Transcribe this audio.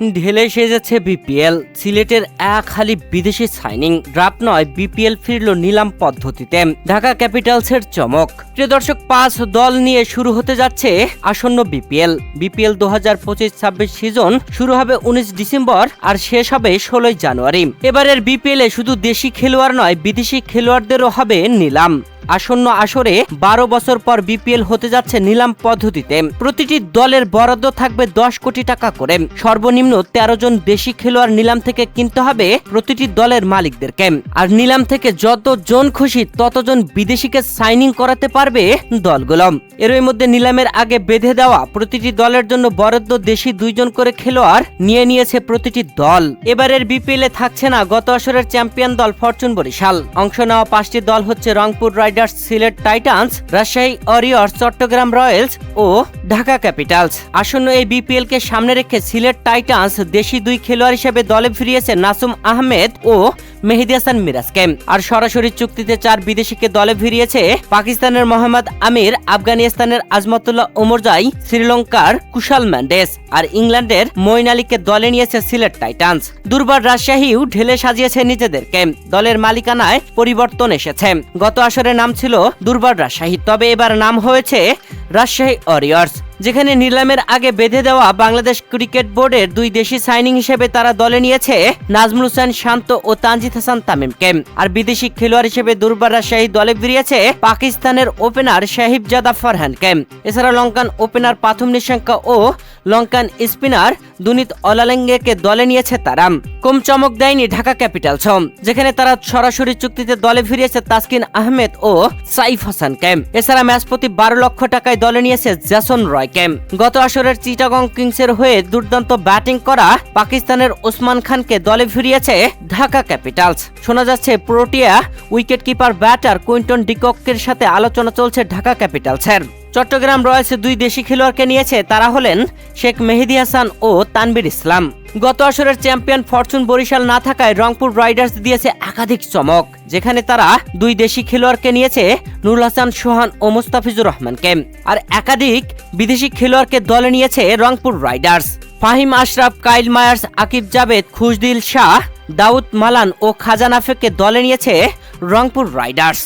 ঢেলে সেজেছে বিপিএল। সিলেটের এক হালি বিদেশি সাইনিং। ড্রাফট নয়, বিপিএল ফিরল নিলাম পদ্ধতিতে। ঢাকা ক্যাপিটালসের চমক। প্রিয় দর্শক, পাঁচ দল নিয়ে শুরু হতে যাচ্ছে আসন্ন বিপিএল। বিপিএল দু হাজার পঁচিশ ছাব্বিশ সিজন শুরু হবে উনিশ ডিসেম্বর আর শেষ হবে ষোলোই জানুয়ারি। এবারের বিপিএল শুধু দেশি খেলোয়াড় নয়, বিদেশি খেলোয়াড়দেরও হবে নিলাম। আসন্ন আসরে বারো বছর পর বিপিএল হতে যাচ্ছে নিলাম পদ্ধতিতে। প্রতিটি দলের বরাদ্দ থাকবে দশ কোটি টাকা করে। সর্বনিম্ন তেরো জন দেশি খেলোয়াড় নিলাম থেকে কিনতে হবে প্রতিটি দলের মালিকদেরকে। আর নিলাম থেকে যতজন খুশি ততজন বিদেশিকে সাইনিং করাতে পারবে দলগুলো। এরই মধ্যে নিলামের আগে বেঁধে দেওয়া প্রতিটি দলের জন্য বরাদ্দ দেশি দুইজন করে খেলোয়াড় নিয়ে নিয়েছে প্রতিটি দল। এবারের বিপিএল এ থাকছে না গত আসরের চ্যাম্পিয়ন দল ফরচুন বরিশাল। অংশ নেওয়া পাঁচটি দল হচ্ছে Rangpur Riders Sylhet Titans Rajshahi Warriors Chattogram Royals ও ঢাকা ক্যাপিটালস আসন্ন এই বিপিএল কে সামনে রেখে সিলেট টাইটান্স দেশি দুই খেলোয়াড় হিসেবে দলে ফিরিয়েছে নাসুম আহমেদ ও মেহেদি হাসান মিরাজকে। আর সরাসরি চুক্তিতে চার বিদেশিকে দলে ফিরিয়েছে পাকিস্তানের মোহাম্মদ আমির, আফগানিস্তানের আজমতুল্লাহ ওমরজাই শ্রীলঙ্কার কুশাল ম্যান্ডেস আর ইংল্যান্ডের মইন আলীকে দলে নিয়েছে সিলেট টাইটান্স। দুর্বার রাজশাহীও ঢেলে সাজিয়েছে নিজেদেরকে। দলের মালিকানায় পরিবর্তন এসেছে। গত আসরে নাম ছিল দুর্বার রাজশাহী, তবে এবার নাম হয়েছে রাজশাহী ওয়ারিয়র্স। যেখানে নিলামের আগে বেঁধে দেওয়া বাংলাদেশ ক্রিকেট বোর্ডের দুই দেশি সাইনিং হিসেবে তারা দলে নিয়েছে নাজমুল হোসেন শান্ত ও তানজিদ হাসান তামিমকে। আর বিদেশি খেলোয়াড় হিসেবে দুর্বার রাজশাহী দলে ফিরিয়েছে পাকিস্তানের ওপেনার শাহিব জাদা ফারহানকে। এছাড়া লঙ্কান ওপেনার পাথম নিশাঙ্কা ও লঙ্কান স্পিনার দুনিত অলালেঙ্গেকে দলে নিয়েছে তারা। কম চমক দেয়নি ঢাকা ক্যাপিটালস। যেখানে তারা সরাসরি চুক্তিতে দলে ফিরিয়েছে তাসকিন আহমেদ ও সাইফ হাসানকে। এছাড়া ম্যাচ প্রতি বারো লক্ষ টাকায় দলে নিয়েছে জ্যাসন রয়কে। গত আসরের চিটাগং কিংসের হয়ে দুর্দান্ত ব্যাটিং করা পাকিস্তানের ওসমান খানকে দলে ফিরিয়েছে ঢাকা ক্যাপিটালস। শোনা যাচ্ছে, Protea wicket keeper batter Quinton ডিককের সাথে আলোচনা চলছে ঢাকা ক্যাপিটালসের। চট্টগ্রাম রয়্যালসে দুই দেশি খেলোয়াড়কে নিয়েছে তারা হলেন শেখ মেহেদি হাসান ও তানবির ইসলাম। গত আসরের চ্যাম্পিয়ন ফরচুন বরিশাল না থাকায় রংপুর রাইডার্স দিয়েছে একাধিক চমক, যেখানে তারা দুই দেশি খেলোয়াড়কে নিয়েছে নুরুল হাসান, সোহান ও মুস্তাফিজুর রহমানকে। আর একাধিক বিদেশি খেলোয়াড়কে দলে নিয়েছে Rangpur Riders. Faheem Ashraf, Kyle Mayers, Aqib Javed Khushdil Shah, Dawid Malan ও খাজানাফেকে দলে নিয়েছে রংপুর রাইডার্স।